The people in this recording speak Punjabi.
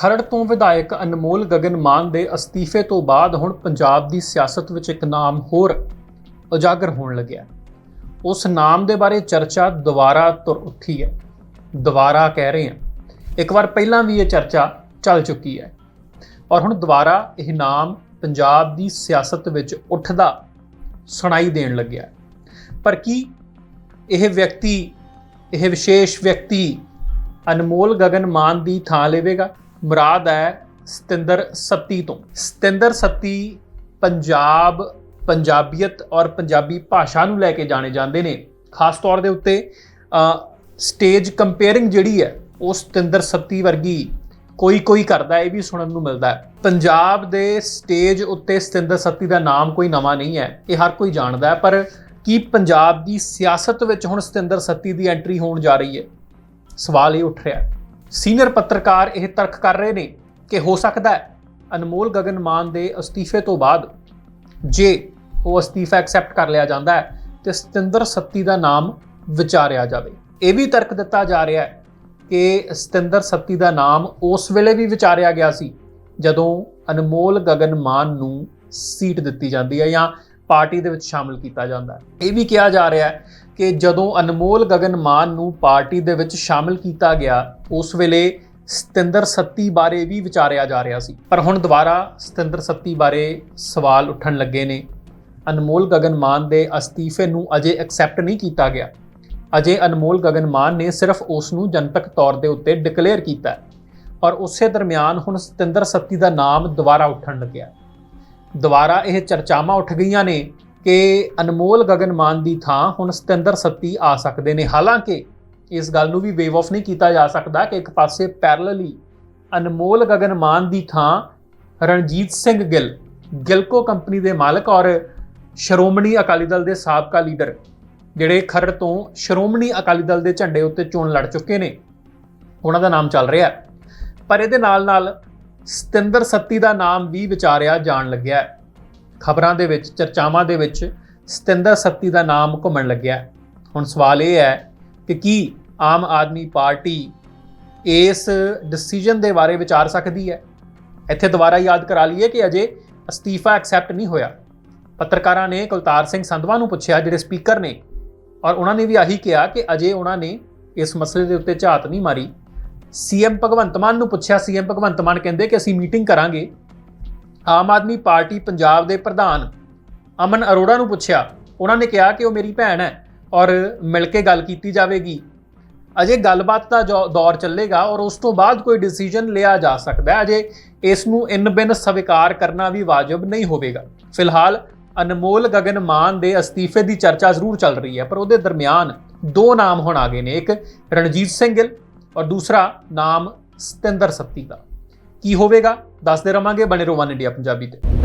ਖਰੜ ਤੋਂ ਵਿਧਾਇਕ ਅਨਮੋਲ ਗਗਨ ਮਾਨ ਦੇ ਅਸਤੀਫੇ ਤੋਂ ਬਾਅਦ ਹੁਣ ਪੰਜਾਬ ਦੀ ਸਿਆਸਤ ਵਿੱਚ ਇੱਕ ਨਾਮ ਹੋਰ ਉਜਾਗਰ ਹੋਣ ਲੱਗਿਆ ਉਸ ਨਾਮ ਦੇ ਬਾਰੇ ਚਰਚਾ ਦੁਬਾਰਾ ਤੁਰ ਉੱਠੀ ਹੈ। ਦੁਬਾਰਾ ਕਹਿ ਰਹੇ ਹਾਂ, ਇੱਕ ਵਾਰ ਪਹਿਲਾਂ ਵੀ ਇਹ ਚਰਚਾ ਚੱਲ ਚੁੱਕੀ ਹੈ। ਔਰ ਹੁਣ ਦੁਬਾਰਾ ਇਹ ਨਾਮ ਪੰਜਾਬ ਦੀ ਸਿਆਸਤ ਵਿੱਚ ਉੱਠਦਾ ਸੁਣਾਈ ਦੇਣ ਲੱਗਿਆ ਪਰ ਕੀ ਇਹ ਵਿਅਕਤੀ, ਇਹ ਵਿਸ਼ੇਸ਼ ਵਿਅਕਤੀ ਅਨਮੋਲ ਗਗਨ ਮਾਨ ਦੀ ਥਾਂ ਲਵੇਗਾ? ਮੁਰਾਦ ਹੈ ਸਤਿੰਦਰ ਸੱਤੀ ਤੋਂ। ਸਤਿੰਦਰ ਸੱਤੀ ਪੰਜਾਬ, ਪੰਜਾਬੀਅਤ ਔਰ ਪੰਜਾਬੀ ਭਾਸ਼ਾ ਨੂੰ ਲੈ ਕੇ ਜਾਣੇ ਜਾਂਦੇ ਨੇ। ਖਾਸ ਤੌਰ ਦੇ ਉੱਤੇ ਸਟੇਜ ਕੰਪੇਅਰਿੰਗ ਜਿਹੜੀ ਹੈ, ਉਹ ਸਤਿੰਦਰ ਸੱਤੀ ਵਰਗੀ ਕੋਈ ਕੋਈ ਕਰਦਾ ਇਹ ਵੀ ਸੁਣਨ ਨੂੰ ਮਿਲਦਾ ਹੈ। ਪੰਜਾਬ ਦੇ ਸਟੇਜ ਉੱਤੇ ਸਤਿੰਦਰ ਸੱਤੀ ਦਾ ਨਾਮ ਕੋਈ ਨਵਾਂ ਨਹੀਂ ਹੈ, ਇਹ ਹਰ ਕੋਈ ਜਾਣਦਾ ਹੈ, ਪਰ ਕੀ ਪੰਜਾਬ ਦੀ ਸਿਆਸਤ ਵਿੱਚ ਹੁਣ ਸਤਿੰਦਰ ਸੱਤੀ ਦੀ ਐਂਟਰੀ ਹੋਣ ਜਾ ਰਹੀ ਹੈ? ਸਵਾਲ ਇਹ ਉੱਠ ਰਿਹਾ ਹੈ। ਸੀਨੀਅਰ ਪੱਤਰਕਾਰ ਇਹ ਤਰਕ ਕਰ ਰਹੇ ਨੇ ਕਿ ਹੋ ਸਕਦਾ ਹੈ ਅਨਮੋਲ ਗਗਨ ਮਾਨ ਦੇ ਅਸਤੀਫੇ ਤੋਂ ਬਾਅਦ ਜੇ ਉਹ ਅਸਤੀਫਾ ਐਕਸੈਪਟ ਕਰ ਲਿਆ ਜਾਂਦਾ ਹੈ ਤੇ ਸਤਿੰਦਰ ਸੱਤੀ ਦਾ ਨਾਮ ਵਿਚਾਰਿਆ ਜਾਵੇ। ਇਹ ਵੀ ਤਰਕ ਦਿੱਤਾ ਜਾ ਰਿਹਾ ਹੈ ਕਿ ਸਤਿੰਦਰ ਸੱਤੀ ਦਾ ਨਾਮ ਉਸ ਵੇਲੇ ਵੀ ਵਿਚਾਰਿਆ ਗਿਆ ਸੀ ਜਦੋਂ ਅਨਮੋਲ ਗਗਨ ਮਾਨ ਨੂੰ ਸੀਟ ਦਿੱਤੀ ਜਾਂਦੀ ਹੈ ਜਾਂ ਪਾਰਟੀ ਦੇ ਵਿੱਚ ਸ਼ਾਮਲ ਕੀਤਾ ਜਾਂਦਾ ਹੈ। ਇਹ ਵੀ ਕਿਹਾ ਜਾ ਰਿਹਾ ਹੈ ਕਿ ਜਦੋਂ ਅਨਮੋਲ ਗਗਨ ਮਾਨ ਨੂੰ ਪਾਰਟੀ ਦੇ ਵਿੱਚ ਸ਼ਾਮਲ ਕੀਤਾ ਗਿਆ, ਉਸ ਵੇਲੇ ਸਤਿੰਦਰ ਸੱਤੀ ਬਾਰੇ ਵੀ ਵਿਚਾਰਿਆ ਜਾ ਰਿਹਾ ਸੀ। ਪਰ ਹੁਣ ਦੁਬਾਰਾ ਸਤਿੰਦਰ ਸੱਤੀ ਬਾਰੇ ਸਵਾਲ ਉੱਠਣ ਲੱਗੇ ਨੇ। ਅਨਮੋਲ ਗਗਨ ਮਾਨ ਦੇ ਅਸਤੀਫੇ ਨੂੰ ਅਜੇ ਐਕਸੈਪਟ ਨਹੀਂ ਕੀਤਾ ਗਿਆ। ਅਜੇ ਅਨਮੋਲ ਗਗਨ ਮਾਨ ਨੇ ਸਿਰਫ ਉਸ ਨੂੰ ਜਨਤਕ ਤੌਰ ਦੇ ਉੱਤੇ ਡਿਕਲੇਅਰ ਕੀਤਾ ਹੈ। ਔਰ ਉਸੇ ਦਰਮਿਆਨ ਹੁਣ ਸਤਿੰਦਰ ਸੱਤੀ ਦਾ ਨਾਮ ਦੁਬਾਰਾ ਉੱਠਣ ਲੱਗਿਆ ਦੁਬਾਰਾ ਇਹ ਚਰਚਾਵਾਂ ਉੱਠ ਗਈਆਂ ਨੇ ਕਿ ਅਨਮੋਲ ਗਗਨ ਮਾਨ ਦੀ ਥਾਂ ਹੁਣ ਸਤਿੰਦਰ ਸੱਤੀ ਆ ਸਕਦੇ ਨੇ। ਹਾਲਾਂਕਿ ਇਸ ਗੱਲ ਨੂੰ ਵੀ ਵੇਵ ਆਫ ਨਹੀਂ ਕੀਤਾ ਜਾ ਸਕਦਾ ਕਿ ਇੱਕ ਪਾਸੇ ਪੈਰਲਲੀ ਅਨਮੋਲ ਗਗਨ ਮਾਨ ਦੀ ਥਾਂ ਰਣਜੀਤ ਸਿੰਘ ਗਿੱਲ, ਗਿਲਕੋ ਕੰਪਨੀ ਦੇ ਮਾਲਕ ਔਰ ਸ਼੍ਰੋਮਣੀ ਅਕਾਲੀ ਦਲ ਦੇ ਸਾਬਕਾ ਲੀਡਰ, ਜਿਹੜੇ ਖਰੜ ਤੋਂ ਸ਼੍ਰੋਮਣੀ ਅਕਾਲੀ ਦਲ ਦੇ ਝੰਡੇ ਉੱਤੇ ਚੋਣ ਲੜ ਚੁੱਕੇ ਨੇ। ਉਹਨਾਂ ਦਾ ਨਾਮ ਚੱਲ ਰਿਹਾ ਪਰ ਇਹਦੇ ਨਾਲ ਨਾਲ ਸਤਿੰਦਰ ਸੱਤੀ ਦਾ ਨਾਮ ਵੀ ਵਿਚਾਰਿਆ ਜਾਣ ਲੱਗਿਆ ਹੈ। ਖਬਰਾਂ ਦੇ ਵਿੱਚ, ਚਰਚਾਵਾਂ ਦੇ ਵਿੱਚ ਸਤਿੰਦਰ ਸੱਤੀ ਦਾ ਨਾਮ ਘੁੰਮਣ ਲੱਗਿਆ ਹੈ। ਹੁਣ ਸਵਾਲ ਇਹ ਹੈ ਕਿ ਕੀ ਆਮ ਆਦਮੀ ਪਾਰਟੀ ਇਸ ਡਿਸੀਜਨ ਦੇ ਬਾਰੇ ਵਿਚਾਰ ਸਕਦੀ ਹੈ? ਇੱਥੇ ਦੁਬਾਰਾ ਯਾਦ ਕਰਾ ਲਈਏ ਕਿ ਅਜੇ ਅਸਤੀਫਾ ਐਕਸੈਪਟ ਨਹੀਂ ਹੋਇਆ। ਪੱਤਰਕਾਰਾਂ ਨੇ ਕੁਲਤਾਰ ਸਿੰਘ ਸੰਧਵਾ ਨੂੰ ਪੁੱਛਿਆ, ਜਿਹੜੇ ਸਪੀਕਰ ਨੇ, ਔਰ ਉਹਨਾਂ ਨੇ ਵੀ ਆਹੀ ਕਿਹਾ ਕਿ ਅਜੇ ਉਹਨਾਂ ਨੇ ਇਸ ਮਸਲੇ ਦੇ ਉੱਤੇ ਝਾਤ ਨਹੀਂ ਮਾਰੀ। ਸੀਐਮ ਭਗਵੰਤ ਮਾਨ ਨੂੰ ਪੁੱਛਿਆ, ਸੀਐਮ ਭਗਵੰਤ ਮਾਨ ਕਹਿੰਦੇ ਕਿ ਅਸੀਂ ਮੀਟਿੰਗ ਕਰਾਂਗੇ। ਆਮ ਆਦਮੀ ਪਾਰਟੀ ਪੰਜਾਬ ਦੇ ਪ੍ਰਧਾਨ ਅਮਨ ਅਰੋੜਾ ਨੂੰ ਪੁੱਛਿਆ। ਉਹਨਾਂ ਨੇ ਕਿਹਾ ਕਿ ਉਹ ਮੇਰੀ ਭੈਣ ਹੈ ਔਰ ਮਿਲ ਕੇ ਗੱਲ ਕੀਤੀ ਜਾਵੇਗੀ। ਅਜੇ ਗੱਲਬਾਤ ਦਾ ਜੋ- ਦੌਰ ਚੱਲੇਗਾ ਔਰ ਉਸ ਤੋਂ ਬਾਅਦ ਕੋਈ ਡਿਸੀਜਨ ਲਿਆ ਜਾ ਸਕਦਾ ਹੈ। ਅਜੇ ਇਸ ਨੂੰ ਇਨ ਬਿਨ ਸਵੀਕਾਰ ਕਰਨਾ ਵੀ ਵਾਜਬ ਨਹੀਂ ਹੋਵੇਗਾ। ਫਿਲਹਾਲ ਅਨਮੋਲ ਗਗਨ ਮਾਨ ਦੇ ਅਸਤੀਫੇ ਦੀ ਚਰਚਾ ਜ਼ਰੂਰ ਚੱਲ ਰਹੀ ਹੈ, ਪਰ ਉਹਦੇ ਦਰਮਿਆਨ ਦੋ ਨਾਮ ਹੁਣ ਆ ਗਏ ਨੇ। ਇੱਕ ਰਣਜੀਤ ਸਿੰਘ ਗਿੱਲ ਔਰ ਦੂਸਰਾ ਨਾਮ ਸਤਿੰਦਰ ਸੱਤੀ ਦਾ। ਕੀ ਹੋਵੇਗਾ? ਦੱਸਦੇ ਰਵਾਂਗੇ ਬਣੇ ਰਹੋ ਵਨ ਇੰਡੀਆ ਪੰਜਾਬੀ ਤੇ।